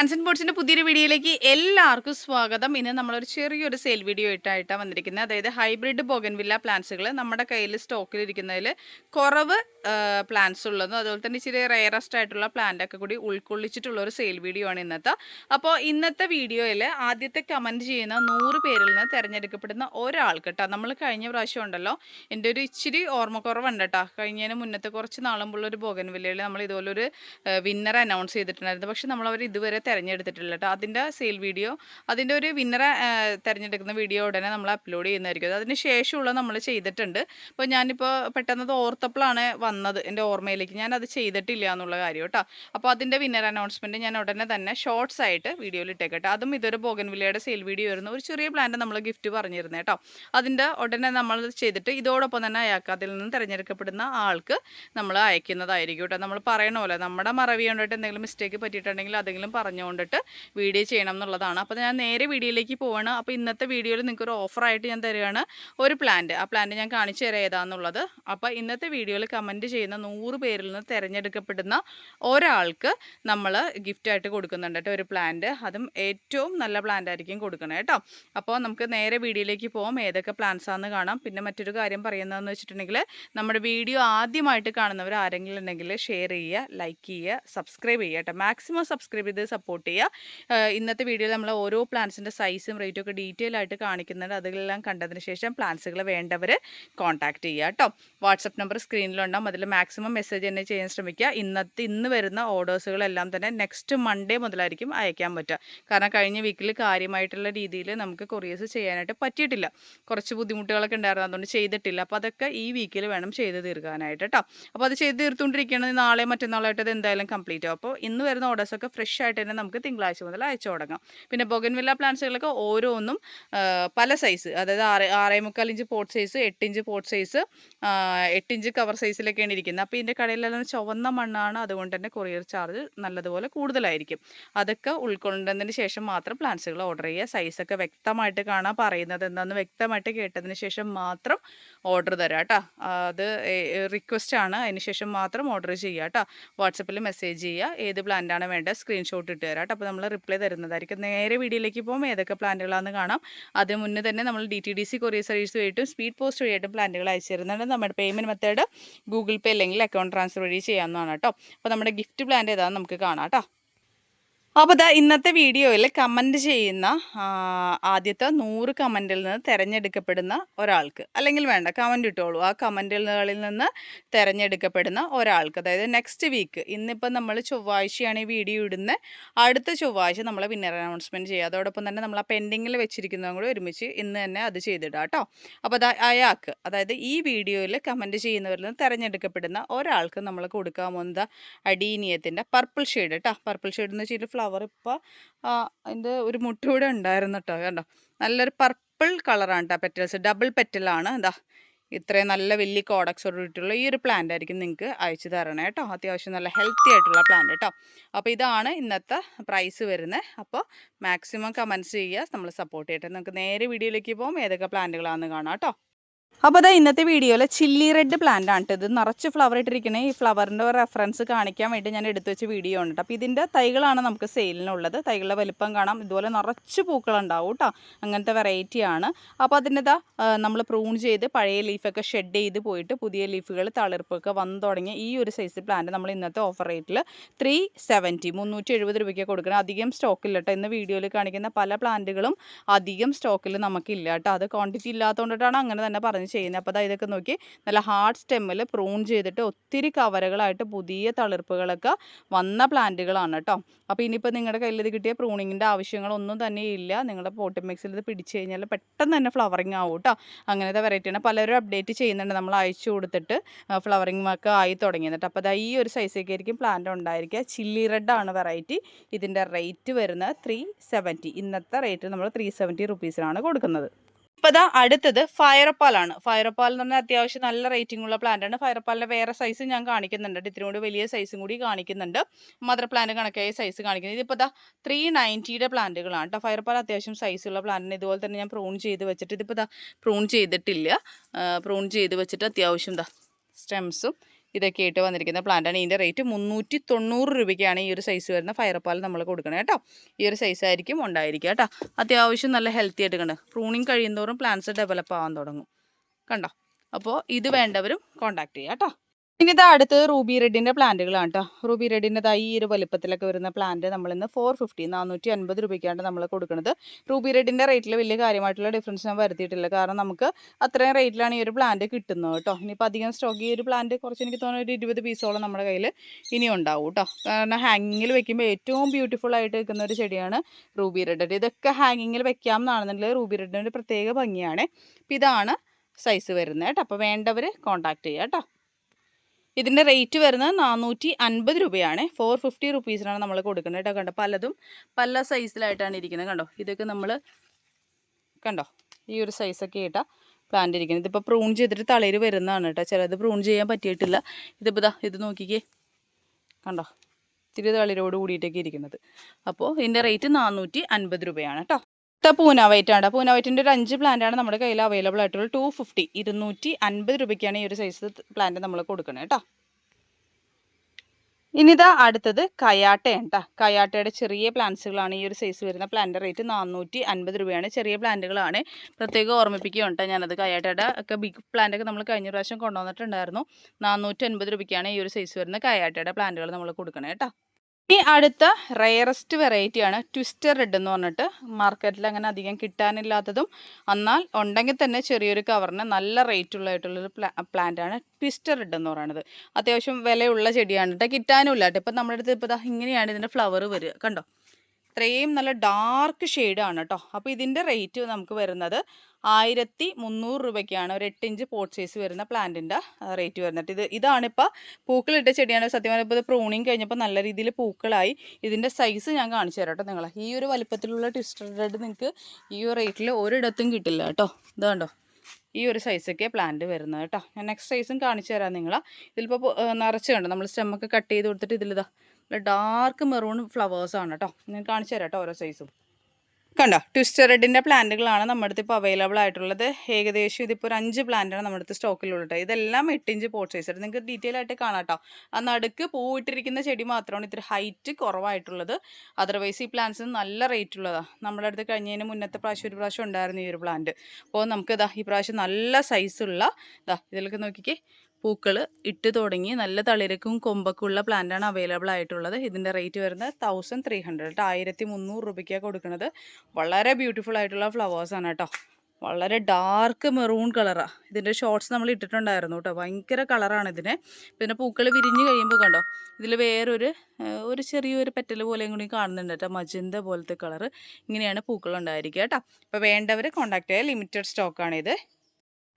Plans and ബോർഡ്സിന്റെ പുതിയൊരു വീഡിയോയിലേക്ക് എല്ലാവർക്കും സ്വാഗതം. ഇന്ന് നമ്മളൊരു ചെറിയൊരു സെയിൽ വീഡിയോ ഇട്ടായിട്ടാണ് വന്നിരിക്കുന്നത്. അതായത് ഹൈബ്രിഡ് ബോഗൻവില്ല പ്ലാന്റ്സുകൾ നമ്മുടെ കയ്യിൽ സ്റ്റോക്കിൽ ഇരിക്കുന്നതിൽ കുറവ് പ്ലാന്റ്സ് ഉള്ളതും അതുപോലെ തന്നെ ഇച്ചിരി റയറസ്റ്റ് ആയിട്ടുള്ള പ്ലാന്റ് ഒക്കെ കൂടി ഉൾക്കൊള്ളിച്ചിട്ടുള്ള ഒരു സെയിൽ വീഡിയോ ആണ് ഇന്നത്തെ. അപ്പോൾ ഇന്നത്തെ വീഡിയോയിൽ ആദ്യത്തെ കമന്റ് ചെയ്യുന്ന നൂറ് പേരിൽ നിന്ന് തിരഞ്ഞെടുക്കപ്പെടുന്ന ഒരാൾക്ക് കേട്ടോ നമ്മൾ കഴിഞ്ഞ പ്രാവശ്യം ഉണ്ടല്ലോ എന്റെ ഒരു ഇച്ചിരി ഓർമ്മക്കുറവുണ്ട് കേട്ടോ കഴിഞ്ഞതിന് മുന്നത്തെ കുറച്ച് നാളുമ്പോൾ ഒരു ബോഗൻവില്ലയിൽ നമ്മൾ ഇതുപോലൊരു വിന്നർ അനൗൺസ് ചെയ്തിട്ടുണ്ടായിരുന്നു. പക്ഷെ നമ്മളവർ ഇതുവരെ തിരഞ്ഞെടുത്തിട്ടില്ല കേട്ടോ അതിന്റെ സെയിൽ വീഡിയോ അതിന്റെ ഒരു വിന്നറെ തിരഞ്ഞെടുക്കുന്ന വീഡിയോ ഉടനെ നമ്മൾ അപ്ലോഡ് ചെയ്യുന്നതായിരിക്കും. അതിന് ശേഷമുള്ള നമ്മൾ ചെയ്തിട്ടുണ്ട്. അപ്പോൾ ഞാനിപ്പോൾ പെട്ടെന്ന് അത് ഓർത്തപ്പോഴാണ് വന്നത് എന്റെ ഓർമ്മയിലേക്ക്. ഞാൻ അത് ചെയ്തിട്ടില്ല എന്നുള്ള കാര്യം കേട്ടോ അപ്പോൾ അതിന്റെ വിന്നർ അനൗൺസ്മെന്റ് ഞാൻ ഉടനെ തന്നെ ഷോർട്സ് ആയിട്ട് വീഡിയോയിൽ ഇട്ടേക്കട്ടെ. അതും ഇതൊരു ബോഗൻവില്ലയുടെ സെയിൽ വീഡിയോ ആയിരുന്നു. ഒരു ചെറിയ പ്ലാന്റ് നമ്മൾ ഗിഫ്റ്റ് പറഞ്ഞിരുന്നത് കേട്ടോ അതിന്റെ ഉടനെ നമ്മൾ ചെയ്തിട്ട് ഇതോടൊപ്പം തന്നെ അയാൾക്ക് അതിൽ നിന്ന് തിരഞ്ഞെടുക്കപ്പെടുന്ന ആൾക്ക് നമ്മൾ അയക്കുന്നതായിരിക്കും കേട്ടോ നമ്മൾ പറയണ പോലെ നമ്മുടെ മറവി കൊണ്ടിട്ട് എന്തെങ്കിലും മിസ്റ്റേക്ക് പറ്റിയിട്ടുണ്ടെങ്കിൽ അതെങ്കിലും പറഞ്ഞുകൊണ്ടിട്ട് വീഡിയോ ചെയ്യണം എന്നുള്ളതാണ്. അപ്പോൾ ഞാൻ നേരെ വീഡിയോയിലേക്ക് പോവാണ്. അപ്പോൾ ഇന്നത്തെ വീഡിയോയിൽ നിങ്ങൾക്ക് ഒരു ഓഫറായിട്ട് ഞാൻ തരികയാണ് ഒരു പ്ലാന്റ് ആ പ്ലാന്റ് ഞാൻ കാണിച്ചു തരാം ഏതാണെന്നുള്ളത് അപ്പോൾ ഇന്നത്തെ വീഡിയോയിൽ കമന്റ് ചെയ്യുന്ന നൂറ് പേരിൽ നിന്ന് തിരഞ്ഞെടുക്കപ്പെടുന്ന ഒരാൾക്ക് നമ്മൾ ഗിഫ്റ്റായിട്ട് കൊടുക്കുന്നുണ്ട് കേട്ടോ ഒരു പ്ലാന്റ് അതും ഏറ്റവും നല്ല പ്ലാന്റ് ആയിരിക്കും കൊടുക്കണം കേട്ടോ. അപ്പോൾ നമുക്ക് നേരെ വീഡിയോയിലേക്ക് പോകാം ഏതൊക്കെ ആണെന്ന് കാണാം. പിന്നെ മറ്റൊരു കാര്യം പറയുന്നതെന്ന് വെച്ചിട്ടുണ്ടെങ്കിൽ നമ്മുടെ വീഡിയോ ആദ്യമായിട്ട് കാണുന്നവർ ആരെങ്കിലും ഉണ്ടെങ്കിൽ ഷെയർ ചെയ്യുക ലൈക്ക് ചെയ്യുക സബ്സ്ക്രൈബ് ചെയ്യുക കേട്ടോ. മാക്സിമം സബ്സ്ക്രൈബ് ചെയ്ത് സപ്പോർട്ട് ചെയ്യുക. ഇന്നത്തെ വീഡിയോയിൽ നമ്മൾ ഓരോ പ്ലാന്റ്സിന്റെ സൈസും റേറ്റും ഒക്കെ ഡീറ്റെയിൽ ആയിട്ട് കാണിക്കുന്നുണ്ട്. അതെല്ലാം കണ്ടതിന് ശേഷം പ്ലാന്റ്സുകൾ വേണ്ടവർ കോൺടാക്ട് ചെയ്യുക കേട്ടോ. വാട്സപ്പ് നമ്പർ സ്ക്രീനിലുണ്ടാവും അതിൽ മാക്സിമം മെസ്സേജ് തന്നെ ചെയ്യാൻ ശ്രമിക്കുക. ഇന്നത്തെ ഇന്ന് വരുന്ന ഓർഡേഴ്സുകളെല്ലാം തന്നെ നെക്സ്റ്റ് മൺഡേ മുതലായിരിക്കും അയക്കാൻ പറ്റുക. കാരണം കഴിഞ്ഞ വീക്കിൽ കാര്യമായിട്ടുള്ള രീതിയിൽ നമുക്ക് കൊറിയേഴ്സ് ചെയ്യാനായിട്ട് പറ്റിയിട്ടില്ല. കുറച്ച് ബുദ്ധിമുട്ടുകളൊക്കെ ഉണ്ടായിരുന്നു. അതുകൊണ്ട് ചെയ്തിട്ടില്ല. അപ്പോൾ അതൊക്കെ ഈ വീക്കിൽ വേണം ചെയ്ത് തീർക്കാനായിട്ട് കേട്ടോ. അപ്പോൾ അത് ചെയ്ത് തീർത്തുകൊണ്ടിരിക്കുകയാണെങ്കിൽ നാളെ മറ്റന്നാളായിട്ട് അത് എന്തായാലും കംപ്ലീറ്റ് ആവും. അപ്പോൾ ഇന്ന് വരുന്ന ഓർഡേഴ്സൊക്കെ ഫ്രഷ് ആയിട്ട് തന്നെ നമുക്ക് തിങ്കളാഴ്ച മുതൽ അയച്ചു തുടങ്ങാം. പിന്നെ ബൊഗൻവില്ല പ്ലാന്റ്സുകളൊക്കെ ഓരോന്നും പല സൈസ് അതായത് ആറ് ആറേ മുക്കാൽ ഇഞ്ച് പോട്ട് സൈസ് എട്ട് ഇഞ്ച് പോട്ട് സൈസ് എട്ട് ഇഞ്ച് കവർ സൈസിലൊക്കെയാണ് ഇരിക്കുന്നത്. അപ്പോൾ ഇതിന്റെ കടയിലെല്ലാം ചുവന്ന മണ്ണാണ്. അതുകൊണ്ട് തന്നെ കൊറിയർ ചാർജ് നല്ലതുപോലെ കൂടുതലായിരിക്കും. അതൊക്കെ ഉൾക്കൊണ്ടതിന് ശേഷം മാത്രം പ്ലാന്റ്സുകൾ ഓർഡർ ചെയ്യുക. സൈസൊക്കെ വ്യക്തമായിട്ട് കാണാൻ പറയുന്നത് എന്താണെന്ന് വ്യക്തമായിട്ട് കേട്ടതിന് ശേഷം മാത്രം ഓർഡർ തരാം കേട്ടോ. അത് റിക്വസ്റ്റ് ആണ്. അതിന് ശേഷം മാത്രം ഓർഡർ ചെയ്യുക കേട്ടോ. വാട്സപ്പിൽ മെസ്സേജ് ചെയ്യുക. ഏത് പ്ലാന്റാണ് വേണ്ടത്? സ്ക്രീൻഷോട്ട് ഇട്ട് തരാം കേട്ടോ. അപ്പോൾ നമ്മൾ റിപ്ലൈ തരുന്നതായിരിക്കും. നേരെ വീഡിയോയിലേക്ക് പോകുമ്പോൾ ഏതൊക്കെ പ്ലാന്റുകളാണെന്ന് കാണാം. അതിന് മുന്നേ തന്നെ നമ്മൾ D T D C courier service വഴിയിട്ടും speed post വഴിയായിട്ടും പ്ലാന്റുകൾ അയച്ചു തരുന്നുണ്ട്. നമ്മുടെ പേയ്മെന്റ് മെത്തേഡ് ഗൂഗിൾ പേ അല്ലെങ്കിൽ അക്കൗണ്ട് ട്രാൻസ്ഫർ വഴി ചെയ്യാവുന്നതാണ് കേട്ടോ. അപ്പോൾ നമ്മുടെ ഗിഫ്റ്റ് പ്ലാന്റ് ഏതാണെന്ന് നമുക്ക് കാണാം കേട്ടോ. അപ്പോൾ ഇതാ ഇന്നത്തെ വീഡിയോയിൽ കമന്റ് ചെയ്യുന്ന ആദ്യത്തെ നൂറ് കമന്റിൽ നിന്ന് തിരഞ്ഞെടുക്കപ്പെടുന്ന ഒരാൾക്ക് അല്ലെങ്കിൽ വേണ്ട കമന്റ് ഇട്ടോളൂ. ആ കമന്റുകളിൽ നിന്ന് തിരഞ്ഞെടുക്കപ്പെടുന്ന ഒരാൾക്ക് അതായത് നെക്സ്റ്റ് വീക്ക് ഇന്നിപ്പോൾ നമ്മൾ ചൊവ്വാഴ്ചയാണ് ഈ വീഡിയോ ഇടുന്നത് അടുത്ത ചൊവ്വാഴ്ച നമ്മൾ വിന്നർ അനൗൺസ്മെന്റ് ചെയ്യുക അതോടൊപ്പം തന്നെ നമ്മൾ ആ പെൻഡിങ്ങിൽ വെച്ചിരിക്കുന്നതും കൂടി ഒരുമിച്ച് ഇന്ന് തന്നെ അത് ചെയ്തിടാം കേട്ടോ അപ്പോൾ അയാൾക്ക് അതായത് ഈ വീഡിയോയിൽ കമന്റ് ചെയ്യുന്നവരിൽ നിന്ന് തിരഞ്ഞെടുക്കപ്പെടുന്ന ഒരാൾക്ക് നമ്മൾ കൊടുക്കാൻ പോകുന്നത് അടീനിയത്തിന്റെ പർപ്പിൾ ഷെയ്ഡ് കേട്ടോ പർപ്പിൾ ഷെയ്ഡ് എന്ന് വെച്ചിട്ട് ഫ്ലവർ ഇപ്പോൾ അതിന്റെ ഒരു മുട്ടൂടെ ഉണ്ടായിരുന്നു കേട്ടോ കണ്ടോ? നല്ലൊരു പർപ്പിൾ കളറാണ് കേട്ടോ പെറ്റൽസ് ഡബിൾ പെറ്റലാണ് എന്താ ഇത്രയും നല്ല വലിയ കോഡക്സോടുള്ള ഈ ഒരു പ്ലാന്റ് ആയിരിക്കും നിങ്ങൾക്ക് അയച്ചു തരണേ കേട്ടോ അത്യാവശ്യം നല്ല ഹെൽത്തി ആയിട്ടുള്ള പ്ലാന്റ് കേട്ടോ അപ്പോൾ ഇതാണ് ഇന്നത്തെ പ്രൈസ് വരുന്നത് അപ്പോൾ മാക്സിമം കമൻസ് ചെയ്യുക നമ്മൾ സപ്പോർട്ട് ചെയ്യട്ടെ. നമുക്ക് നേരെ വീഡിയോയിലേക്ക് പോകും ഏതൊക്കെ പ്ലാന്റുകളാണെന്ന് കാണാം കേട്ടോ അപ്പോൾ അതാ ഇന്നത്തെ വീഡിയോയിൽ ചില്ലി റെഡ് പ്ലാന്റ് ആണ് ഇത്. നിറച്ച് ഫ്ലവർ ഇട്ടിരിക്കണേ. ഈ ഫ്ലവറിന്റെ റെഫറൻസ് കാണിക്കാൻ വേണ്ടി ഞാൻ എടുത്തു വെച്ച വീഡിയോ ഉണ്ട് അപ്പോൾ ഇതിന്റെ തൈകളാണ് നമുക്ക് സെയിലിനുള്ളത് തൈകളുടെ വലിപ്പം കാണാം. ഇതുപോലെ നിറച്ച് പൂക്കളുണ്ടാവും കേട്ടോ അങ്ങനത്തെ വെറൈറ്റിയാണ് അപ്പോൾ അതിന്റെതാ നമ്മൾ പ്രൂൺ ചെയ്ത് പഴയ ലീഫൊക്കെ ഷെഡ് ചെയ്ത് പോയിട്ട് പുതിയ ലീഫുകൾ തളിർപ്പൊക്കെ വന്നു തുടങ്ങിയ ഈ ഒരു സൈസ് പ്ലാന്റ് നമ്മൾ ഇന്നത്തെ ഓഫർ റേറ്റിൽ ത്രീ സെവന്റി മുന്നൂറ്റി എഴുപത് രൂപയ്ക്ക് കൊടുക്കണം. അധികം സ്റ്റോക്കില്ല കേട്ടോ ഇന്ന് വീഡിയോയിൽ കാണിക്കുന്ന പല പ്ലാന്റുകളും അധികം സ്റ്റോക്കിൽ നമുക്കില്ല കേട്ടോ അത് ക്വാണ്ടിറ്റി ഇല്ലാത്തതുകൊണ്ടിട്ടാണ് അങ്ങനെ തന്നെ പറഞ്ഞ് ചെയ്യുന്നത് അപ്പോൾ അതായത് ഇതൊക്കെ നോക്കി. നല്ല ഹാർഡ് സ്റ്റെമ്മിൽ പ്രൂൺ ചെയ്തിട്ട് ഒത്തിരി കവറുകളായിട്ട് പുതിയ തളിർപ്പുകളൊക്കെ വന്ന പ്ലാന്റുകളാണ് കേട്ടോ. അപ്പോൾ ഇനിയിപ്പോൾ നിങ്ങളുടെ കയ്യിൽ ഇത് കിട്ടിയ പ്രൂണിങ്ങിന്റെ ആവശ്യങ്ങളൊന്നും തന്നെ ഇല്ല. നിങ്ങളുടെ പോട്ടി മിക്സിൽ ഇത് പിടിച്ച് കഴിഞ്ഞാൽ പെട്ടെന്ന് തന്നെ ഫ്ലവറിങ് ആവും കേട്ടോ. അങ്ങനത്തെ വെറൈറ്റിയാണ് പലരും അപ്ഡേറ്റ് ചെയ്യുന്നുണ്ട്. നമ്മൾ അയച്ചു കൊടുത്തിട്ട് ഫ്ലവറിങ് ഒക്കെ ആയി തുടങ്ങിയിട്ട് അപ്പോൾ അതാ ഈ ഒരു സൈസൊക്കെ ആയിരിക്കും പ്ലാന്റ് ഉണ്ടായിരിക്കുക. ചില്ലി റെഡ് ആണ് വെറൈറ്റി ഇതിന്റെ റേറ്റ് വരുന്നത് ത്രീ സെവന്റി ഇന്നത്തെ റേറ്റ് നമ്മൾ ത്രീ സെവന്റി റുപ്പീസിനാണ് കൊടുക്കുന്നത്. ഇപ്പോൾ ദാ അടുത്തത് ഫയറപ്പാലാണ്. ഫയറപ്പാൽ എന്ന് പറഞ്ഞാൽ അത്യാവശ്യം നല്ല റേറ്റിംഗ് ഉള്ള പ്ലാന്റ് ആണ്. ഫയറപ്പാലിന്റെ വേറെ സൈസ് ഞാൻ കാണിക്കുന്നുണ്ട് ഇത്തിരി കൂടി വലിയ സൈസും കൂടി കാണിക്കുന്നുണ്ട്. മദർ പ്ലാന്റ് കണക്കായ സൈസ് കാണിക്കുന്നത്. ഇതിപ്പോൾ ദാ ത്രീ നയന്റിയുടെ പ്ലാന്റുകളാണ് കേട്ടോ. ഫയർപാൽ അത്യാവശ്യം സൈസുള്ള പ്ലാന്റിന് ഇതുപോലെ തന്നെ ഞാൻ പ്രൂൺ ചെയ്ത് വെച്ചിട്ട് ഇതിപ്പോൾ ദാ പ്രൂൺ ചെയ്തിട്ടില്ല പ്രൂൺ ചെയ്ത് വെച്ചിട്ട് അത്യാവശ്യം ദാ സ്റ്റെംസും ഇതൊക്കെ ആയിട്ട് വന്നിരിക്കുന്ന പ്ലാന്റാണ് ഇതിന്റെ റേറ്റ് മുന്നൂറ്റി തൊണ്ണൂറ് രൂപയ്ക്കാണ് ഈ ഒരു സൈസ് വരുന്ന ഫയർപാൽ നമ്മൾ കൊടുക്കണം കേട്ടോ. ഈ ഒരു സൈസ് ആയിരിക്കും ഉണ്ടായിരിക്കുക കേട്ടോ. അത്യാവശ്യം നല്ല ഹെൽത്തി ആയിട്ട് കണ്ട്. പ്രൂണിങ് കഴിയുന്നതോറും പ്ലാന്റ്സ് ഡെവലപ്പ് ആവാൻ തുടങ്ങും. കണ്ടോ? അപ്പോൾ ഇത് വേണ്ടവരും കോൺടാക്ട് ചെയ്യാം കേട്ടോ. ഇനി ഇത് അടുത്ത് റൂബി റെഡിന്റെ പ്ലാന്റുകളാണ് കേട്ടോ റൂബി റെഡിന്റെ ഈ ഒരു വലിപ്പത്തിലൊക്കെ വരുന്ന പ്ലാന്റ് നമ്മൾ ഇന്ന് ഫോർ ഫിഫ്റ്റി നാനൂറ്റി അൻപത് രൂപയ്ക്കാണ് നമ്മൾ കൊടുക്കുന്നത് റൂബി റെഡിന്റെ റേറ്റിൽ വലിയ കാര്യമായിട്ടുള്ള ഡിഫറൻസ് ഞാൻ വരുത്തിയിട്ടില്ല. കാരണം നമുക്ക് അത്രയും റേറ്റിലാണ് ഈ ഒരു പ്ലാന്റ് കിട്ടുന്നത് കേട്ടോ ഇനിയിപ്പോൾ അധികം സ്റ്റോക്ക് ഈ ഒരു പ്ലാന്റ് കുറച്ച് എനിക്ക് തോന്നുന്നു ഒരു ഇരുപത് പീസോളം നമ്മുടെ കയ്യിൽ ഇനി ഉണ്ടാവും കേട്ടോ കാരണം ഹാങ്ങിങ്ങിൽ വെക്കുമ്പോൾ ഏറ്റവും ബ്യൂട്ടിഫുൾ ആയിട്ട് നിൽക്കുന്ന ഒരു ചെടിയാണ് റൂബി റെഡ്. ഇതൊക്കെ ഹാങ്ങിങ്ങിൽ വെക്കാം എന്നാണെന്നുണ്ടെങ്കിൽ റൂബി റെഡിന്റെ ഒരു പ്രത്യേക ഭംഗിയാണ്. ഇതാണ് സൈസ് വരുന്നത് കേട്ടോ അപ്പോൾ വേണ്ടവർ കോൺടാക്ട് ചെയ്യുക കേട്ടോ ഇതിന്റെ റേറ്റ് വരുന്നത് നാനൂറ്റി അൻപത് രൂപയാണ് ഫോർ ഫിഫ്റ്റി റുപ്പീസിനാണ് നമ്മൾ കൊടുക്കുന്നത് കേട്ടോ കണ്ടോ. പലതും പല സൈസിലായിട്ടാണ് ഇരിക്കുന്നത് കണ്ടോ. ഇതൊക്കെ നമ്മൾ കണ്ടോ. ഈ ഒരു സൈസൊക്കെ ആയിട്ടാണ് പ്ലാന്റ് ഇരിക്കുന്നത്. ഇതിപ്പോൾ പ്രൂൺ ചെയ്തിട്ട് തളയിൽ വരുന്നതാണ് കേട്ടോ ചിലത് പ്രൂൺ ചെയ്യാൻ പറ്റിയിട്ടില്ല. ഇതിപ്പോൾ ഇതാ ഇത് നോക്കിക്കേ. കണ്ടോ. ഇത്തിരി തളിരോട് കൂടിയിട്ടൊക്കെ ഇരിക്കുന്നത്. അപ്പോൾ ഇതിന്റെ റേറ്റ് നാനൂറ്റി അൻപത് രൂപയാണ് കേട്ടോ അടുത്ത പൂന ആണ്. പൂന ഒരു അഞ്ച് പ്ലാന്റ് ആണ് നമ്മുടെ കയ്യിൽ അവൈലബിൾ ആയിട്ടുള്ള ടു ഫിഫ്റ്റി ഇരുന്നൂറ്റി അൻപത് രൂപയ്ക്കാണ് ഈ ഒരു സൈസ് പ്ലാന്റ് നമ്മൾ കൊടുക്കുന്നത് കേട്ടോ ഇനിതാ അടുത്തത് കയാട്ടയാണ് കേട്ടോ കയാട്ടയുടെ ചെറിയ പ്ലാന്റ്സുകളാണ് ഈ ഒരു സൈസ് വരുന്ന പ്ലാന്റ് റേറ്റ് നാനൂറ്റി അൻപത് രൂപയാണ്. ചെറിയ പ്ലാന്റുകളാണ് പ്രത്യേകം ഓർമ്മിപ്പിക്കുകയാണ് കേട്ടോ ഞാനത്. കയാട്ടയുടെ ഒക്കെ ബിഗ് പ്ലാന്റ് ഒക്കെ നമ്മൾ കഴിഞ്ഞ പ്രാവശ്യം കൊണ്ടുവന്നിട്ടുണ്ടായിരുന്നു. നാനൂറ്റി അൻപത് രൂപയ്ക്കാണ് ഈ ഒരു സൈസ് വരുന്ന കയാട്ടയുടെ പ്ലാന്റുകൾ നമ്മൾ കൊടുക്കണേ കേട്ടോ ഇനി അടുത്ത റയറസ്റ്റ് വെറൈറ്റിയാണ് ട്വിസ്റ്റർ റെഡ് എന്ന് പറഞ്ഞിട്ട് മാർക്കറ്റിൽ അങ്ങനെ അധികം കിട്ടാനില്ലാത്തതും എന്നാൽ ഉണ്ടെങ്കിൽ തന്നെ ചെറിയൊരു കവറിന് നല്ല റേറ്റ് ഉള്ളതായിട്ടുള്ളൊരു പ്ലാ പ്ലാന്റ് ആണ് ട്വിസ്റ്റർ റെഡ് എന്ന് പറയുന്നത് അത്യാവശ്യം വിലയുള്ള ചെടിയാണ് കേട്ടോ കിട്ടാനും ഇല്ല കേട്ടോ ഇപ്പം നമ്മുടെ അടുത്ത് ഇപ്പോൾ ഇങ്ങനെയാണ് ഇതിന്റെ ഫ്ലവർ വരിക. കണ്ടോ? ഇത്രയും നല്ല ഡാർക്ക് ഷെയ്ഡാണ് കേട്ടോ അപ്പോൾ ഇതിന്റെ റേറ്റ് നമുക്ക് വരുന്നത് ആയിരത്തി മുന്നൂറ് രൂപയ്ക്കാണ്. ഒരു എട്ട് ഇഞ്ച് പോട്ട് സൈസ് വരുന്ന പ്ലാന്റിന്റെ റേറ്റ് വരുന്നത്. ഇത് ഇതാണിപ്പോൾ പൂക്കളിട്ട ചെടിയാണ്. സത്യം പറഞ്ഞപ്പോൾ ഇത് പ്രൂണിങ് കഴിഞ്ഞപ്പോൾ നല്ല രീതിയിൽ പൂക്കളായി. ഇതിന്റെ സൈസ് ഞാൻ കാണിച്ചു തരാം കേട്ടോ നിങ്ങളെ. ഈ ഒരു വലിപ്പത്തിലുള്ള ട്വിസ്റ്റഡ് റെഡ് നിങ്ങൾക്ക് ഈ ഒരു റേറ്റിൽ ഒരിടത്തും കിട്ടില്ല കേട്ടോ ഇത് കണ്ടോ ഈ ഒരു സൈസൊക്കെ പ്ലാന്റ് വരുന്നത് കേട്ടോ ഞാൻ നെക്സ്റ്റ് സൈസും കാണിച്ചു തരാം നിങ്ങളെ. ഇതിലിപ്പോൾ നിറച്ച് കണ്ടോ? നമ്മൾ സ്റ്റെമ്മൊക്കെ കട്ട് ചെയ്ത് കൊടുത്തിട്ട് ഇതിലിതാ. ഡാർക്ക് മെറൂൺ ഫ്ലവേഴ്സാണ് കേട്ടോ ഞാൻ കാണിച്ചു തരാം കേട്ടോ ഓരോ സൈസും കണ്ടോ? ട്വിസ്റ്റർ റെഡിന്റെ പ്ലാന്റുകളാണ് നമ്മുടെ അടുത്ത് ഇപ്പോൾ അവൈലബിൾ ആയിട്ടുള്ളത്. ഏകദേശം ഇതിപ്പോൾ ഒരു അഞ്ച് പ്ലാന്റാണ് നമ്മുടെ അടുത്ത് സ്റ്റോക്കിലുള്ളത് ഇതെല്ലാം എട്ട് ഇഞ്ച് പോട്ട് സൈസ് നിങ്ങൾക്ക് ഡീറ്റെയിൽ ആയിട്ട് കാണാം കേട്ടോ ആ നടുക്ക് പൂവിട്ടിരിക്കുന്ന ചെടി മാത്രമാണ് ഇത്തിരി ഹൈറ്റ് കുറവായിട്ടുള്ളത്. അതർവൈസ് ഈ പ്ലാന്റ്സ് നല്ല റേറ്റ് ഉള്ളതാണ് നമ്മുടെ അടുത്ത് കഴിഞ്ഞതിന് മുന്നത്തെ പ്രാവശ്യം ഒരു പ്രാവശ്യം ഉണ്ടായിരുന്നു ഈ ഒരു പ്ലാന്റ് അപ്പോൾ നമുക്ക് ഇതാ ഈ പ്രാവശ്യം നല്ല സൈസുള്ള ഇതാ ഇതിലൊക്കെ നോക്കിക്കേ. പൂക്കൾ ഇട്ട് തുടങ്ങി നല്ല തളിരക്കും കൊമ്പൊക്കെ ഉള്ള പ്ലാന്റാണ് അവൈലബിൾ ആയിട്ടുള്ളത്. ഇതിന്റെ റേറ്റ് വരുന്നത് തൗസൻഡ് ത്രീ ഹൺഡ്രഡ് ആയിരത്തി മുന്നൂറ് രൂപയ്ക്കാണ് കൊടുക്കുന്നത് വളരെ ബ്യൂട്ടിഫുൾ ആയിട്ടുള്ള ഫ്ലവേഴ്സാണ് കേട്ടോ വളരെ ഡാർക്ക് മെറൂൺ കളറാണ് ഇതിന്റെ ഷോർട്സ് നമ്മൾ ഇട്ടിട്ടുണ്ടായിരുന്നു കേട്ടോ ഭയങ്കര കളറാണ് ഇതിന്. പിന്നെ പൂക്കൾ വിരിഞ്ഞ് കഴിയുമ്പോൾ കണ്ടോ? ഇതിൽ വേറൊരു ഒരു ചെറിയൊരു പെറ്റൽ പോലെയും കൂടി കാണുന്നുണ്ട് കേട്ടോ മജന്ത പോലത്തെ കളർ ഇങ്ങനെയാണ് പൂക്കൾ ഉണ്ടായിരിക്കുക കേട്ടോ അപ്പോൾ വേണ്ടവർ കോൺടാക്ട് ചെയ്യുക ലിമിറ്റഡ് സ്റ്റോക്കാണിത്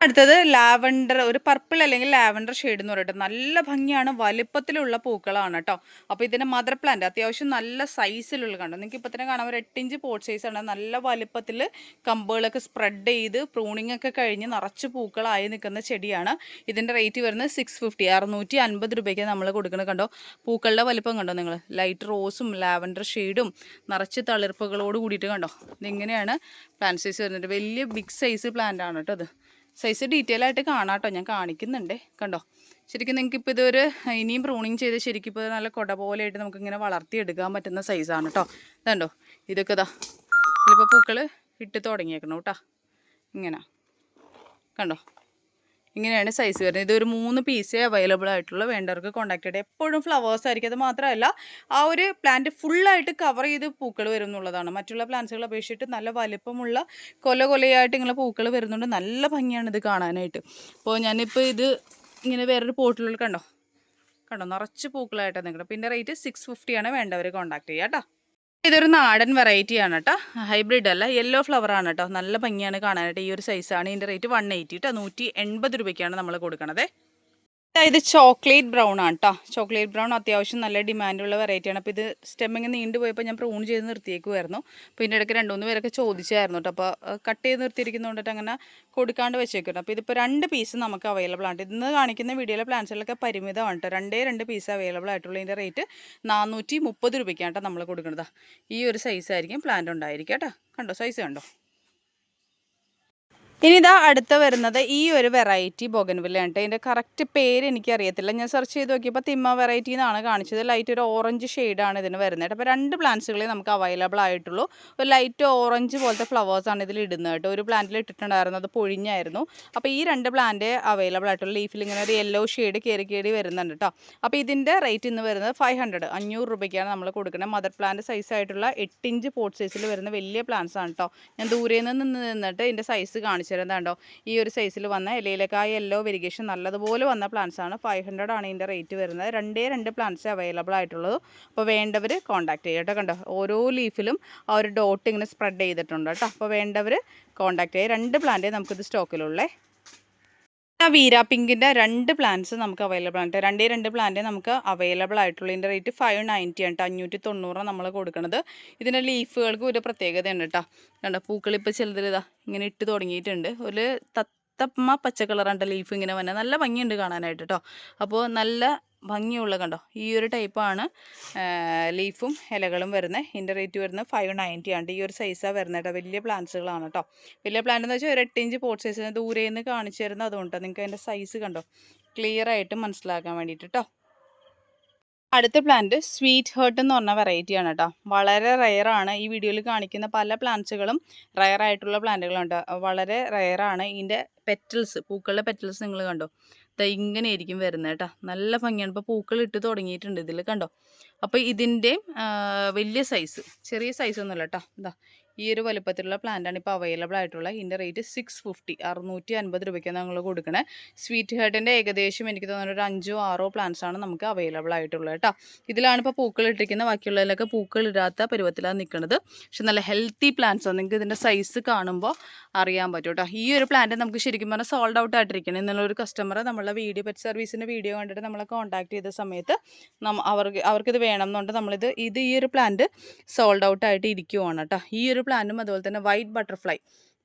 അടുത്തത് ലാവണ്ടർ ഒരു പർപ്പിൾ അല്ലെങ്കിൽ ലാവൻഡർ ഷെയ്ഡ് എന്ന് പറയട്ടെ. നല്ല ഭംഗിയാണ് വലിപ്പത്തിലുള്ള പൂക്കളാണ് കേട്ടോ അപ്പോൾ ഇതിന്റെ മദർ പ്ലാന്റ് അത്യാവശ്യം നല്ല സൈസിലുള്ള കണ്ടോ. നിങ്ങൾക്ക് ഇപ്പോൾ തന്നെ കാണാൻ ഒരു എട്ട് ഇഞ്ച് പോട്ട് സൈസാണ് നല്ല വലിപ്പത്തിൽ കമ്പുകളൊക്കെ സ്പ്രെഡ് ചെയ്ത് പ്രൂണിംഗ് ഒക്കെ കഴിഞ്ഞ് നിറച്ച് പൂക്കളായി നിൽക്കുന്ന ചെടിയാണ്. ഇതിന്റെ റേറ്റ് വരുന്നത് സിക്സ് ഫിഫ്റ്റി അറുന്നൂറ്റി അൻപത് രൂപയ്ക്ക് നമ്മൾ കൊടുക്കുന്നത് കണ്ടോ. പൂക്കളുടെ വലിപ്പം കണ്ടോ നിങ്ങൾ ലൈറ്റ് റോസും ലാവൻഡർ ഷെയ്ഡും നിറച്ച് തളിർപ്പുകളോട് കൂടിയിട്ട് കണ്ടോ. ഇതിങ്ങനെയാണ് പ്ലാന്റ് സൈസ് വരുന്നത്. വലിയ ബിഗ് സൈസ് പ്ലാന്റ് ആണ് കേട്ടോ അത് സൈസ് ഡീറ്റെയിൽ ആയിട്ട് കാണാം കേട്ടോ ഞാൻ കാണിക്കുന്നുണ്ട്. കണ്ടോ? ശരിക്കും നിങ്ങൾക്ക് ഇപ്പോൾ ഇതൊരു ഇനിയും പ്രൂണിങ് ചെയ്ത് ശരിക്കും ഇപ്പോൾ നല്ല കൊട പോലെയായിട്ട് നമുക്കിങ്ങനെ വളർത്തിയെടുക്കാൻ പറ്റുന്ന സൈസാണ് കേട്ടോ ഇതുണ്ടോ? ഇതൊക്കെ ഇതാ. ഇതിലിപ്പോൾ പൂക്കൾ ഇട്ട് തുടങ്ങിയേക്കണം കേട്ടോ ഇങ്ങനെ. കണ്ടോ? ഇങ്ങനെയാണ് സൈസ് വരുന്നത്. ഇതൊരു മൂന്ന് പീസേ അവൈലബിൾ ആയിട്ടുള്ള. വേണ്ടവർക്ക് കോൺടാക്ട് ചെയ്യേണ്ടത് എപ്പോഴും ഫ്ലവേഴ്സ് ആയിരിക്കും. അത് മാത്രമല്ല ആ ഒരു പ്ലാന്റ് ഫുള്ളായിട്ട് കവർ ചെയ്ത് പൂക്കൾ വരും എന്നുള്ളതാണ്. മറ്റുള്ള പ്ലാന്റ്സുകൾ അപേക്ഷിച്ചിട്ട് നല്ല വലിപ്പമുള്ള കൊല കൊലയായിട്ട് ഇങ്ങനെ പൂക്കൾ വരുന്നുണ്ട്. നല്ല ഭംഗിയാണ് ഇത് കാണാനായിട്ട്. അപ്പോൾ ഞാനിപ്പോൾ ഇത് ഇങ്ങനെ വേറൊരു പോട്ടിലുള്ള കണ്ടോ? കണ്ടോ? നിറച്ച് പൂക്കളായിട്ടാണ് നിൽക്കുന്നത്. പിന്നെ റേറ്റ് സിക്സ് ഫിഫ്റ്റിയാണ് വേണ്ടവർ കോൺടാക്ട് ചെയ്യുക. കേട്ടോ? ഇതൊരു നാടൻ വെറൈറ്റി ആണ് കേട്ടോ ഹൈബ്രിഡ് അല്ല യെല്ലോ ഫ്ലവർ ആണ് കേട്ടോ നല്ല ഭംഗിയാണ് കാണാനായിട്ട്. ഈ ഒരു സൈസാണ് ഇതിന്റെ റേറ്റ് വൺ എയ്റ്റി കേട്ടോ നൂറ്റി എൺപത് രൂപയ്ക്കാണ് നമ്മൾ കൊടുക്കണത്. ഇത് ചോക്ലേറ്റ് ബ്രൗൺ ആണ് കേട്ടോ ചോക്ലേറ്റ് ബ്രൗൺ അത്യാവശ്യം നല്ല ഡിമാൻഡുള്ള വെറൈറ്റിയാണ് അപ്പോൾ ഇത് സ്റ്റെമ്മിങ് നീണ്ടു പോയപ്പോൾ ഞാൻ പ്രൂൺ ചെയ്ത് നിർത്തിയേക്കുമായിരുന്നു ഇതിന്റെ ഇടയ്ക്ക് രണ്ട് മൂന്ന് പേരൊക്കെ ചോദിച്ചായിരുന്നു കേട്ടോ അപ്പോൾ കട്ട് ചെയ്ത് നിർത്തിയിരിക്കുന്നതുകൊണ്ടിട്ട് അങ്ങനെ കൊടുക്കാണ്ട് വെച്ചേക്കുന്നു അപ്പോൾ ഇതിപ്പോൾ രണ്ട് പീസ് നമുക്ക് അവൈലബിൾ ആണ് ഇന്ന് കാണിക്കുന്ന വീഡിയോയിലെ പ്ലാൻസുകളൊക്കെ പരിമിതമാണ് കേട്ടോ രണ്ടേ രണ്ട് പീസ് അവൈലബിൾ ആയിട്ടുള്ള. ഇതിന്റെ റേറ്റ് നാനൂറ്റി മുപ്പത് രൂപയ്ക്കാണ് കേട്ടോ നമ്മൾ കൊടുക്കുന്നത്. ഈ ഒരു സൈസായിരിക്കും പ്ലാന്റ് ഉണ്ടായിരിക്കും കേട്ടോ കണ്ടോ? സൈസ് കണ്ടോ? ഇനി ഇതാ അടുത്ത വരുന്നത് ഈ ഒരു വെറൈറ്റി ബോഗൻവില്ല കേട്ടോ ഇതിന്റെ കറക്റ്റ് പേര് എനിക്കറിയത്തില്ല. ഞാൻ സെർച്ച് ചെയ്ത് നോക്കിയപ്പോൾ തിമ്മ വെറൈറ്റി എന്നാണ് കാണിച്ചത്. ലൈറ്റ് ഒരു ഓറഞ്ച് ഷെയ്ഡാണ് ഇതിന് വരുന്നത് അപ്പോൾ രണ്ട് പ്ലാന്റ്സുകളെ നമുക്ക് അവൈലബിൾ ആയിട്ടുള്ളൂ. ഒരു ലൈറ്റ് ഓറഞ്ച് പോലത്തെ ഫ്ലവേഴ്സാണ് ഇതിൽ ഇടുന്നത് കേട്ടോ ഒരു പ്ലാന്റിൽ ഇട്ടിട്ടുണ്ടായിരുന്നു. അത് പൊഴിഞ്ഞായിരുന്നു. അപ്പോൾ ഈ രണ്ട് പ്ലാന്റ് അവൈലബിൾ ആയിട്ടുള്ള ലീഫിൽ ഇങ്ങനെ ഒരു യെല്ലോ ഷെയ്ഡ് കയറി കയറി വരുന്നുണ്ട് കേട്ടോ അപ്പോൾ ഇതിന്റെ റേറ്റ് ഇന്ന് വരുന്നത് ഫൈവ് ഹൺഡ്രഡ് അഞ്ഞൂറ് രൂപയ്ക്കാണ് നമ്മൾ കൊടുക്കുന്നത് മദർ പ്ലാന്റ് സൈസ് ആയിട്ടുള്ള എട്ട് ഇഞ്ച് പോട്ട് സൈസിൽ വരുന്ന വലിയ പ്ലാന്റ്സ് ആണ് കേട്ടോ ഞാൻ ദൂരെ നിന്ന് നിന്നിട്ട് ഇതിന്റെ സൈസ് കാണിച്ചു തരാം കണ്ടോ ഈ ഒരു സൈസിൽ വന്ന ഇലയിലൊക്കെ ആ യെല്ലോ വെരിഗേഷൻ നല്ലതുപോലെ വന്ന പ്ലാന്റ്സ് ആണ്. ഫൈവ് ഹൺഡ്രഡ് ആണ് ഇതിന്റെ റേറ്റ് വരുന്നത്. രണ്ടേ രണ്ട് പ്ലാന്റ്സ് അവൈലബിൾ ആയിട്ടുള്ളത്. അപ്പോൾ വേണ്ടവർ കോൺടാക്ട് ചെയ്യുക കേട്ടോ കണ്ടോ? ഓരോ ലീഫിലും ആ ഒരു ഡോട്ട് ഇങ്ങനെ സ്പ്രെഡ് ചെയ്തിട്ടുണ്ട് കേട്ടോ. അപ്പോൾ വേണ്ടവർ കോൺടാക്ട് ചെയ്യുക. രണ്ട് പ്ലാന്റേ നമുക്കിത് സ്റ്റോക്കിലുള്ളേ വീര പിങ്കിന്റെ രണ്ട് പ്ലാന്റ്സ് നമുക്ക് അവൈലബിൾ ആണ്. രണ്ടേ രണ്ട് പ്ലാന്റ് നമുക്ക് അവൈലബിൾ ആയിട്ടുള്ളൂ. ഇതിന്റെ റേറ്റ് ഫൈവ് നയന്റി ആണ് കേട്ടോ അഞ്ഞൂറ്റി തൊണ്ണൂറ് നമ്മൾ കൊടുക്കുന്നത് ഇതിന്റെ ലീഫുകൾക്ക് ഒരു പ്രത്യേകതയുണ്ട് കേട്ടോ കണ്ടോ പൂക്കളിപ്പോൾ ചിലതിലിതാ ഇങ്ങനെ ഇട്ട് തുടങ്ങിയിട്ടുണ്ട്. ഒരു തത്തമ്മ പച്ച കളറാണ് ലീഫ് ഇങ്ങനെ വന്നെ. നല്ല ഭംഗിയുണ്ട് കാണാനായിട്ട് കേട്ടോ അപ്പോൾ നല്ല ഭംഗിയുള്ള കണ്ടോ? ഈ ഒരു ടൈപ്പാണ് ലീഫും ഇലകളും വരുന്നത് ഇതിന്റെ റേറ്റ് വരുന്നത് ഫൈവ് നയന്റി ആണ്. ഈ ഒരു സൈസാണ് വരുന്നത് കേട്ടോ വലിയ പ്ലാന്റ്സുകളാണ് കേട്ടോ വലിയ പ്ലാന്റ് എന്ന് വെച്ചാൽ ഒരു എട്ട് ഇഞ്ച് പോട്ട് സൈസ് ദൂരെ നിന്ന് കാണിച്ചു തരുന്നത് അതുകൊണ്ടാണ് നിങ്ങൾക്ക് അതിന്റെ സൈസ് കണ്ടോ? ക്ലിയർ ആയിട്ട് മനസ്സിലാക്കാൻ വേണ്ടിയിട്ട് കേട്ടോ അടുത്ത പ്ലാന്റ് സ്വീറ്റ് ഹേർട്ട് എന്ന് പറഞ്ഞ വെറൈറ്റിയാണ് കേട്ടോ വളരെ റയറാണ് ഈ വീഡിയോയിൽ കാണിക്കുന്ന പല പ്ലാന്റ്സുകളും റയർ ആയിട്ടുള്ള പ്ലാന്റുകളുണ്ട് വളരെ റയറാണ് ഇതിന്റെ പെറ്റൽസ് പൂക്കളുടെ പെറ്റൽസ് നിങ്ങൾ കണ്ടോ? ദാ ഇങ്ങനെ ആയിരിക്കും വരുന്നത് കേട്ടോ നല്ല ഭംഗിയാണ്. ഇപ്പോൾ പൂക്കൾ ഇട്ട് തുടങ്ങിയിട്ടുണ്ട് ഇതിൽ കണ്ടോ? അപ്പോൾ ഇതിന്റെയും വലിയ സൈസ് ചെറിയ സൈസ് ഒന്നുമല്ല കേട്ടോ ഇതാ. ഈ ഒരു വലുപ്പത്തിലുള്ള പ്ലാന്റാണ് ഇപ്പോൾ അവൈലബിൾ ആയിട്ടുള്ള. ഇതിന്റെ റേറ്റ് സിക്സ് ഫിഫ്റ്റി അറുന്നൂറ്റി അൻപത് രൂപയ്ക്കാണ് ഞങ്ങൾ കൊടുക്കണേ. സ്വീറ്റ് ഹേർട്ടിന്റെ ഏകദേശം എനിക്ക് തോന്നുന്ന ഒരു അഞ്ചോ ആറോ ആണ് നമുക്ക് അവൈലബിൾ ആയിട്ടുള്ളത് കേട്ടോ. ഇതിലാണ് ഇപ്പോൾ പൂക്കൾ ഇട്ടിരിക്കുന്നത്. ബാക്കിയുള്ളതിലൊക്കെ പൂക്കൾ ഇടാത്ത പരുവത്തിലാണ് നിൽക്കുന്നത് പക്ഷെ നല്ല ഹെൽത്തി പ്ലാന്റ്സ് ആണ്. നിങ്ങൾക്ക് ഇതിന്റെ സൈസ് കാണുമ്പോൾ അറിയാൻ പറ്റും കേട്ടോ. ഈ ഒരു പ്ലാന്റ് നമുക്ക് ശരിക്കും പറഞ്ഞാൽ സോൾഡ് ഔട്ട് ആയിട്ടിരിക്കണം. എന്നുള്ള ഒരു കസ്റ്റമർ നമ്മളെ വീഡിയോ പെറ്റ് സർവീസിന്റെ വീഡിയോ കണ്ടിട്ട് നമ്മളെ കോൺടാക്ട് ചെയ്ത സമയത്ത് അവർക്ക് അവർക്കിത് വേണം എന്നുകൊണ്ട് നമ്മളിത് ഇത് ഈ ഒരു പ്ലാന്റ് സോൾഡ് ഔട്ട് ആയിട്ട് ഇരിക്കുവാണ് കേട്ടോ. ഈ ഒരു പ്ലാന്റും അതുപോലെ തന്നെ വൈറ്റ് ബട്ടർഫ്ലൈ.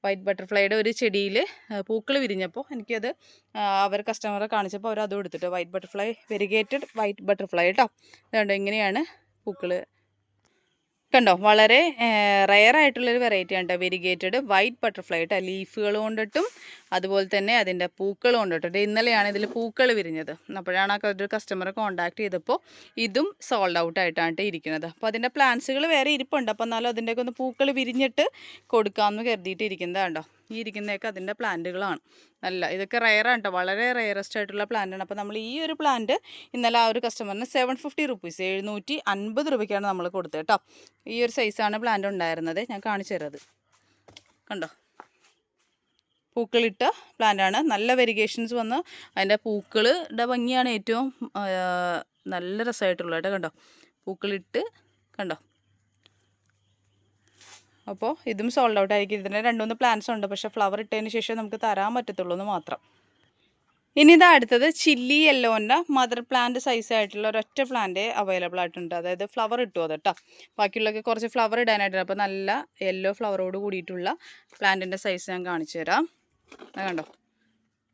വൈറ്റ് ബട്ടർഫ്ലൈയുടെ ഒരു ചെടിയിൽ പൂക്കൾ വിരിഞ്ഞപ്പോൾ എനിക്കത് അവർ കസ്റ്റമറെ കാണിച്ചപ്പോൾ അവർ അതും എടുത്തിട്ട്. White butterfly variegated white butterfly കേട്ടോ. അതുകൊണ്ട് ഇങ്ങനെയാണ് പൂക്കൾ കണ്ടോ? വളരെ റയർ ആയിട്ടുള്ളൊരു വെറൈറ്റി ആണ് കേട്ടോ വെരിഗേറ്റഡ് വൈറ്റ് ബട്ടർഫ്ലൈ കേട്ടോ. ലീഫുകൾ കൊണ്ടിട്ടും അതുപോലെ തന്നെ അതിന്റെ പൂക്കൾ കേട്ടോ. ഇന്നലെയാണ് ഇതിൽ പൂക്കൾ വിരിഞ്ഞത്. അപ്പോഴാണ് ആ ഒരു കസ്റ്റമറെ കോൺടാക്ട് ചെയ്തപ്പോൾ ഇതും സോൾഡ് ഔട്ട് ആയിട്ടാണ് ട്ടോ ഇരിക്കുന്നത്. അപ്പോൾ അതിന്റെ പ്ലാന്റ്സുകൾ വേറെ ഇരിപ്പുണ്ട്. അപ്പോൾ എന്നാലും അതിന്റെയൊക്കെ ഒന്ന് പൂക്കൾ വിരിഞ്ഞിട്ട് കൊടുക്കാമെന്ന് കരുതിയിട്ട് ഇരിക്കുന്നതാണ്ടോ ഈ ഇരിക്കുന്നതൊക്കെ അതിന്റെ പ്ലാന്റുകളാണ് നല്ല ഇതൊക്കെ റയറാണ് കേട്ടോ വളരെ റയറസ്റ്റ് ആയിട്ടുള്ള പ്ലാന്റാണ് അപ്പോൾ നമ്മൾ ഈ ഒരു പ്ലാന്റ് ഇന്നലെ ആ ഒരു കസ്റ്റമറിന് സെവൻ ഫിഫ്റ്റി റുപ്പീസ് എഴുന്നൂറ്റി അൻപത് രൂപയ്ക്കാണ് നമ്മൾ കൊടുത്തത് കേട്ടോ ഈ ഒരു സൈസാണ് പ്ലാന്റ് ഉണ്ടായിരുന്നത്. ഞാൻ കാണിച്ചു തരുന്നത് കണ്ടോ? പൂക്കളിട്ട പ്ലാന്റാണ്. നല്ല വെരിഗേഷൻസ് വന്ന് അതിന്റെ പൂക്കളുടെ ഭംഗിയാണ് ഏറ്റവും നല്ല രസമായിട്ടുള്ളത് കേട്ടോ കണ്ടോ? പൂക്കളിട്ട് കണ്ടോ? അപ്പോൾ ഇതും സോൾഡ് ഔട്ട് ആയിരിക്കും. ഇതിന് രണ്ട് മൂന്ന് പ്ലാന്റ്സ് ഉണ്ട്. പക്ഷേ ഫ്ലവർ ഇട്ടതിന് ശേഷം നമുക്ക് തരാൻ പറ്റത്തുള്ളൂ എന്ന് മാത്രം. ഇനി ഇതാ അടുത്തത് ചില്ലി യെല്ലോന്റെ മദർ പ്ലാന്റ് സൈസ് ആയിട്ടുള്ള ഒരൊറ്റ പ്ലാന്റ് അവൈലബിൾ ആയിട്ടുണ്ട്. അതായത് ഫ്ലവർ ഇട്ടു അത് കേട്ടോ. ബാക്കിയുള്ളൊക്കെ കുറച്ച് ഫ്ലവർ ഇടാനായിട്ടുണ്ട്. അപ്പോൾ നല്ല യെല്ലോ ഫ്ലവറോട് കൂടിയിട്ടുള്ള പ്ലാന്റിന്റെ സൈസ് ഞാൻ കാണിച്ചു തരാം കണ്ടോ?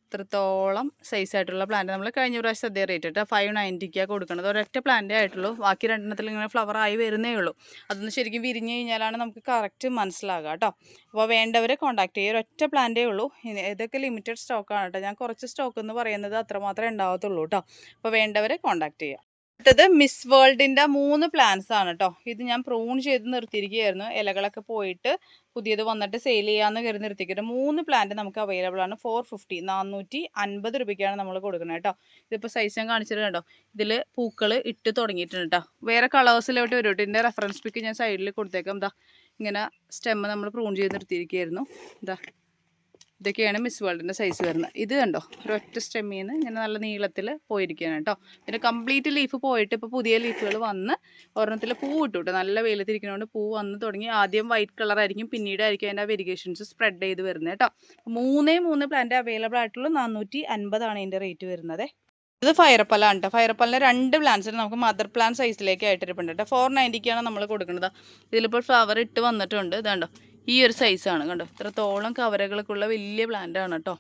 ഇത്രത്തോളം സൈസ് ആയിട്ടുള്ള പ്ലാന്റ് നമ്മൾ കഴിഞ്ഞ പ്രാവശ്യം അതേ റേറ്റ് ഇട്ട്. ഫൈവ് നയന്റിക്കാണ് കൊടുക്കുന്നത് ഒരൊറ്റ പ്ലാന്റേ ആയിട്ടുള്ളൂ. ബാക്കി രണ്ടെണ്ണത്തിൽ ഇങ്ങനെ ഫ്ലവർ ആയി വരുന്നേ ഉള്ളൂ. അതൊന്ന് ശരിക്കും വിരിഞ്ഞു കഴിഞ്ഞാലാണ് നമുക്ക് കറക്റ്റ് മനസ്സിലാകുക കേട്ടോ. അപ്പോൾ വേണ്ടവരെ കോൺടാക്ട് ചെയ്യുക. ഒരൊറ്റ പ്ലാന്റേ ഉള്ളൂ. ഇതൊക്കെ ലിമിറ്റഡ് സ്റ്റോക്കാണ് കേട്ടോ. ഞാൻ കുറച്ച് സ്റ്റോക്ക് എന്ന് പറയുന്നത് അത്രമാത്രമേ ഉണ്ടാവത്തുള്ളൂ കേട്ടോ. അപ്പോൾ വേണ്ടവരെ കോൺടാക്ട് ചെയ്യുക. അടുത്തത് മിസ് വേൾഡിന്റെ മൂന്ന് പ്ലാന്റ്സ് ആണ് കേട്ടോ ഇത് ഞാൻ പ്രൂൺ ചെയ്ത് നിർത്തിയിരിക്കുകയായിരുന്നു. ഇലകളൊക്കെ പോയിട്ട് പുതിയത് വന്നിട്ട് സെയിൽ ചെയ്യാമെന്ന് കരുതി നിർത്തിക്കട്ടെ മൂന്ന് പ്ലാന്റ് നമുക്ക് അവൈലബിൾ ആണ്. ഫോർ ഫിഫ്റ്റി നാനൂറ്റി അൻപത് രൂപയ്ക്കാണ് നമ്മൾ കൊടുക്കുന്നത് കേട്ടോ ഇതിപ്പോൾ സൈസ് ഞാൻ കാണിച്ചിട്ടുണ്ട് കേട്ടോ ഇതിൽ പൂക്കൾ ഇട്ട് തുടങ്ങിയിട്ടുണ്ട് കേട്ടോ വേറെ കളേഴ്സിലോട്ട് വരും കേട്ടോ ഇതിന്റെ റെഫറൻസ് പിക്ക് ഞാൻ സൈഡിൽ കൊടുത്തേക്കാം. എന്താ ഇങ്ങനെ സ്റ്റെമ്മ് നമ്മൾ പ്രൂൺ ചെയ്ത് നിർത്തിയിരിക്കുകയായിരുന്നു. ഇതാ ഇതൊക്കെയാണ് മിസ് വേൾഡിന്റെ സൈസ് വരുന്നത്. ഇത് കണ്ടോ? ഒരൊറ്റ സ്റ്റെമ്മിൽ നിന്ന് ഇങ്ങനെ നല്ല നീളത്തിൽ പോയിരിക്കുകയാണ് കേട്ടോ. പിന്നെ കംപ്ലീറ്റ് ലീഫ് പോയിട്ട് ഇപ്പോൾ പുതിയ ലീഫുകൾ വന്ന് ഒരെണ്ണത്തിൽ പൂ ഇട്ടു കേട്ടോ നല്ല വെയിലത്തിരിക്കുന്നതുകൊണ്ട് പൂ വന്ന് തുടങ്ങി. ആദ്യം വൈറ്റ് കളർ ആയിരിക്കും പിന്നീടായിരിക്കും അതിന്റെ വെരിഗേഷൻസ് സ്പ്രെഡ് ചെയ്ത് വരുന്നത് കേട്ടോ. മൂന്നേ മൂന്ന് പ്ലാന്റ് അവൈലബിൾ ആയിട്ടുള്ള. നാനൂറ്റി അൻപതാണ് ഇതിന്റെ റേറ്റ് വരുന്നത്. ഇത് ഫയർപ്പലാണ് കേട്ടോ ഫയർപ്പലിന്റെ രണ്ട് പ്ലാന്റ്സിന് നമുക്ക് മദർ പ്ലാൻ സൈസിലേക്ക് ആയിട്ടിരിപ്പുണ്ട് കേട്ടോ ഫോർ നയന്റിക്കാണ് നമ്മൾ കൊടുക്കുന്നത്. ഇതിലിപ്പോൾ ഫ്ലവർ ഇട്ട് വന്നിട്ടുണ്ട്. ഇതുണ്ടോ ഈ ഒരു സൈസാണ് കണ്ടോ? ഇത്രത്തോളം കവരകൾക്കുള്ള വലിയ പ്ലാന്റ് ആണ് കേട്ടോ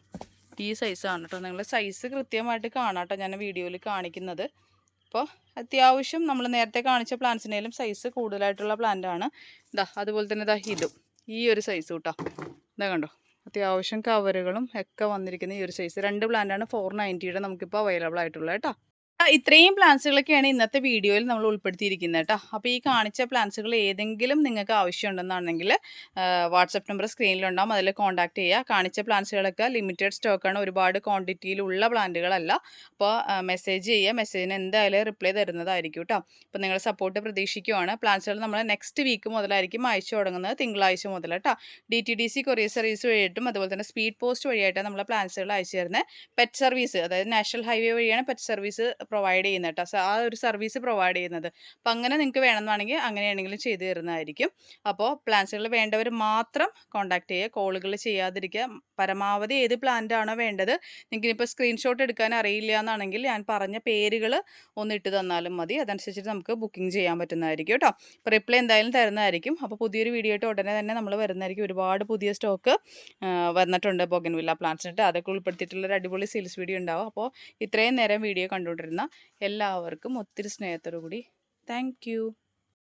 ഈ സൈസാണ് കേട്ടോ നിങ്ങൾ സൈസ് കൃത്യമായിട്ട് കാണാം കേട്ടോ ഞാൻ വീഡിയോയിൽ കാണിക്കുന്നത്. അപ്പോൾ അത്യാവശ്യം നമ്മൾ നേരത്തെ കാണിച്ച പ്ലാന്റ്സിനേലും സൈസ് കൂടുതലായിട്ടുള്ള ആണ്. ഇതാ അതുപോലെ തന്നെ ഇതാ ഇതും. ഈ ഒരു സൈസ് കേട്ടോ ഇതാ കണ്ടോ? അത്യാവശ്യം കവറുകളും ഒക്കെ വന്നിരിക്കുന്ന ഈ ഒരു സൈസ് രണ്ട് പ്ലാന്റാണ് ഫോർ നയന്റിയുടെ നമുക്കിപ്പോൾ അവൈലബിൾ ആയിട്ടുള്ളത് കേട്ടോ ഇത്രയും പ്ലാൻസുകളൊക്കെയാണ് ഇന്നത്തെ വീഡിയോയിൽ നമ്മൾ ഉൾപ്പെടുത്തിയിരിക്കുന്നത് കേട്ടോ. അപ്പോൾ ഈ കാണിച്ച പ്ലാൻസുകൾ ഏതെങ്കിലും നിങ്ങൾക്ക് ആവശ്യമുണ്ടെന്നാണെങ്കിൽ വാട്സപ്പ് നമ്പർ സ്ക്രീനിലുണ്ടാവും അതിൽ കോൺടാക്ട് ചെയ്യുക. കാണിച്ച പ്ലാൻസുകളൊക്കെ ലിമിറ്റഡ് സ്റ്റോക്കാണ് ഒരുപാട് ക്വാണ്ടിറ്റിയിലുള്ള പ്ലാന്റുകളല്ല അപ്പോൾ മെസ്സേജ് ചെയ്യുക. മെസ്സേജിന് എന്തായാലും റിപ്ലൈ തരുന്നതായിരിക്കും കേട്ടോ. അപ്പോൾ നിങ്ങൾ സപ്പോർട്ട് പ്രതീക്ഷിക്കുവാണ്. പ്ലാൻസുകൾ നമ്മൾ നെക്സ്റ്റ് വീക്ക് മുതലായിരിക്കും അയച്ചു തുടങ്ങുന്നത്. തിങ്കളാഴ്ച മുതൽ കേട്ടോ. D T D C courier service വഴിയായിട്ടും അതുപോലെ തന്നെ സ്പീഡ് പോസ്റ്റ് വഴിയായിട്ടാണ് നമ്മൾ പ്ലാൻസുകൾ അയച്ചു തരുന്നത്. പെറ്റ് സർവീസ് അതായത് നാഷണൽ ഹൈവേ വഴിയാണ് പെറ്റ് സർവീസ് പ്രൊവൈഡ് ചെയ്യുന്നത് കേട്ടോ ആ ഒരു സർവീസ് പ്രൊവൈഡ് ചെയ്യുന്നത്. അപ്പം അങ്ങനെ നിങ്ങൾക്ക് വേണമെന്നാണെങ്കിൽ അങ്ങനെയാണെങ്കിലും ചെയ്തു തരുന്നതായിരിക്കും. അപ്പോൾ പ്ലാൻസുകൾ വേണ്ടവർ മാത്രം കോൺടാക്ട് ചെയ്യുക. കോളുകൾ ചെയ്യാതിരിക്കുക. പരമാവധി ഏത് പ്ലാന്റാണോ വേണ്ടത് നിങ്ങൾക്ക് ഇപ്പോൾ സ്ക്രീൻഷോട്ട് എടുക്കാൻ അറിയില്ല എന്നാണെങ്കിൽ ഞാൻ പറഞ്ഞ പേരുകൾ ഒന്ന് ഇട്ട് തന്നാലും മതി. അതനുസരിച്ചിട്ട് നമുക്ക് ബുക്കിംഗ് ചെയ്യാൻ പറ്റുന്നതായിരിക്കും കേട്ടോ. അപ്പോൾ റിപ്ലൈ എന്തായാലും തരുന്നതായിരിക്കും. അപ്പോൾ പുതിയൊരു വീഡിയോ ആയിട്ട് ഉടനെ തന്നെ നമ്മൾ വരുന്നതായിരിക്കും. ഒരുപാട് പുതിയ സ്റ്റോക്ക് വന്നിട്ടുണ്ട്. ബൊഗൻവില്ല പ്ലാന്റ്സിനിട്ട് അതൊക്കെ ഉൾപ്പെടുത്തിയിട്ടുള്ള ഒരു അടിപൊളി സെയിൽസ് വീഡിയോ ഉണ്ടാവും. അപ്പോൾ ഇത്രയും നേരം വീഡിയോ കണ്ടുകൊണ്ടിരുന്ന എല്ലാവർക്കും ഒത്തിരി സ്നേഹത്തോടു കൂടി താങ്ക്